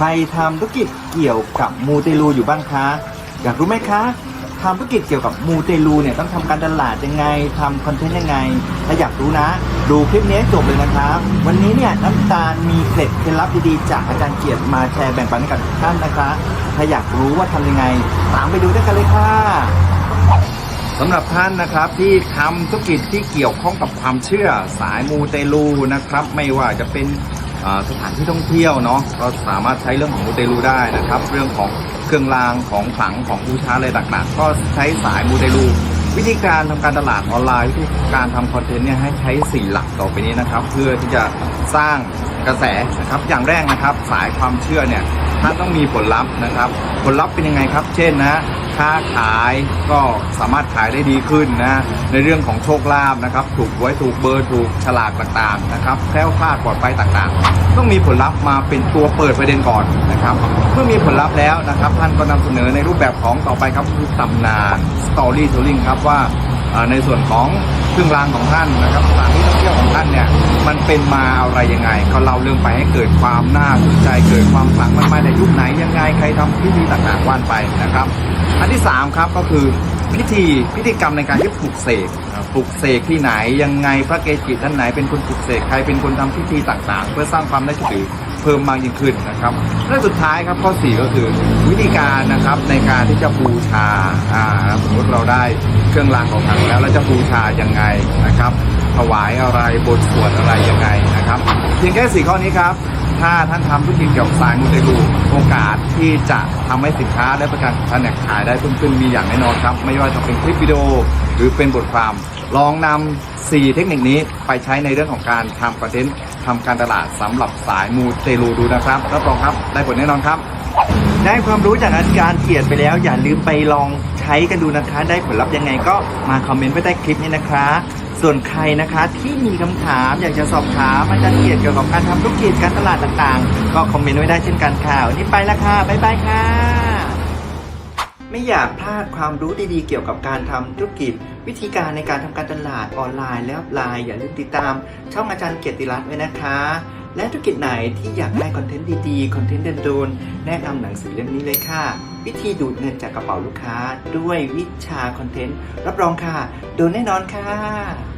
ใครทำธุรกิจเกี่ยวกับมูเตลูอยู่บ้างคะอยากรู้ไหมคะทำธุรกิจเกี่ยวกับมูเตลูเนี่ยต้องทำการตลาดยังไงทำคอนเทนต์ยังไง ถ้าอยากรู้นะ ดูคลิปนี้จบเลยนะครับ วันนี้เนี่ยน้ำตาลมีเคล็ดเคล็ดลับดีๆจากอาจารย์เกียรติมาแชร์แบ่งปันให้กับทุกท่านนะคะ ถ้าอยากรู้ว่าทำยังไง ตามไปดูด้วยกันเลยค่ะสำหรับท่านนะครับที่ทำธุรกิจที่เกี่ยวข้องกับความเชื่อสายมูเตลูนะครับ ไม่ว่าจะเป็น สถานที่ท่องเที่ยวเนาะก็สามารถใช้เรื่องของมูเตลูได้นะครับ เรื่องของเครื่องรางของขลังของบูชาอะไรต่างๆ ก็ใช้สายมูเตลูวิธีการทำการตลาดออนไลน์วิธีการทำคอนเทนต์เนี่ยให้ใช้สี่หลักต่อไปนี้นะครับ เพื่อที่จะสร้างกระแสนะครับอย่างแรกนะครับ สายความเชื่อเนี่ยท่านต้องมีผลลัพธ์นะครับ ผลลัพธ์เป็นยังไงครับ เช่นนะ ค้าขายก็สามารถขายได้ดีขึ้นนะในเรื่องของโชคลาภนะครับ ถูกไว้ถูกเบอร์ถูกฉลากต่างๆนะครับแคล้วคลาดปลอดภัยต่างๆ ต้องมีผลลัพธ์มาเป็นตัวเปิดประเด็นก่อนนะครับเมื่อมีผลลัพธ์แล้วนะครับ ท่านก็นำเสนอในรูปแบบของต่อไปครับคือตำนานสตอรี่ทูลิงครับว่าในส่วนของ รื่องรางของท่านนะครับสถานที่ท่องเที่ยวของท่านเนี่ยมันเป็นมาอะไรยังไงก็เล่าเรื่องไปให้เกิดความน่าสนใจเกิดความขลังมันมาในยุคไหนยังไงใครทำพิธีต่างๆว่านไปนะครับ อันที่สามครับก็คือพิธีพิธีกรรมในการที่ปลุกเสกปลุกเสกที่ไหนยังไงพระเกจิท่านไหนเป็นคนปลุกเสกใครเป็นคนทำพิธีต่างๆ เพื่อสร้างความน่าเชื่อถือ เพิ่มมากยิ่งขึ้นนะครับและสุดท้ายครับข้อสี่ก็คือวิธีการนะครับในการที่จะบูชาอ่าสมมติเราได้เครื่องรางของขลังแล้วเราจะบูชายังไงนะครับ ถวายอะไรบทสวดอะไรยังไงนะครับเพียงแค่สี่ข้อนี้ครับถ้าท่านทำธุรกิจเกี่ยวกับสายมูเตลูโอกาสที่จะทำให้สินค้าและประกันของท่านเนี่ยขายได้เพิ่มขึ้นมีอย่างแน่นอนครับ ไม่ว่าจะเป็นคลิปวิดีโอหรือเป็นบทความ ลองนำ4เทคนิคนี้ไปใช้ในเรื่องของการทำคอนเทนต์ ทำการตลาดสำหรับสายมูเตลูดูนะครับรับรองครับได้ผลแน่นอนครับ ได้ความรู้จากอาจารย์เกียรติไปแล้ว อย่าลืมไปลองใช้กันดูนะคะ ได้ผลลัพธ์ยังไงก็มาคอมเมนต์ไว้ใต้คลิปนี้นะคะ ส่วนใครนะคะที่มีคำถามอยากจะสอบถามอาจารย์เกียรติเกี่ยวกับการทำธุรกิจการตลาดต่างๆ ก็คอมเมนต์ไว้ได้เช่นกันค่ะวันนี้ไปแล้วค่ะบ๊ายบายค่ะ ไม่อยากพลาดความรู้ดีๆ เกี่ยวกับการทำธุรกิจ วิธีการในการทำการตลาดออนไลน์และออฟไลน์อย่าลืมติดตาม ช่องอาจารย์เกียรติรัตน์ไว้นะคะ และธุรกิจไหนที่อยากได้คอนเทนต์ดีๆ คอนเทนต์เด่นๆแนะนำหนังสือเล่มนี้เลยค่ะ วิธีดูดเงินจากกระเป๋าลูกค้า ด้วยวิชาคอนเทนต์รับรองค่ะ โดนแน่นอนค่ะ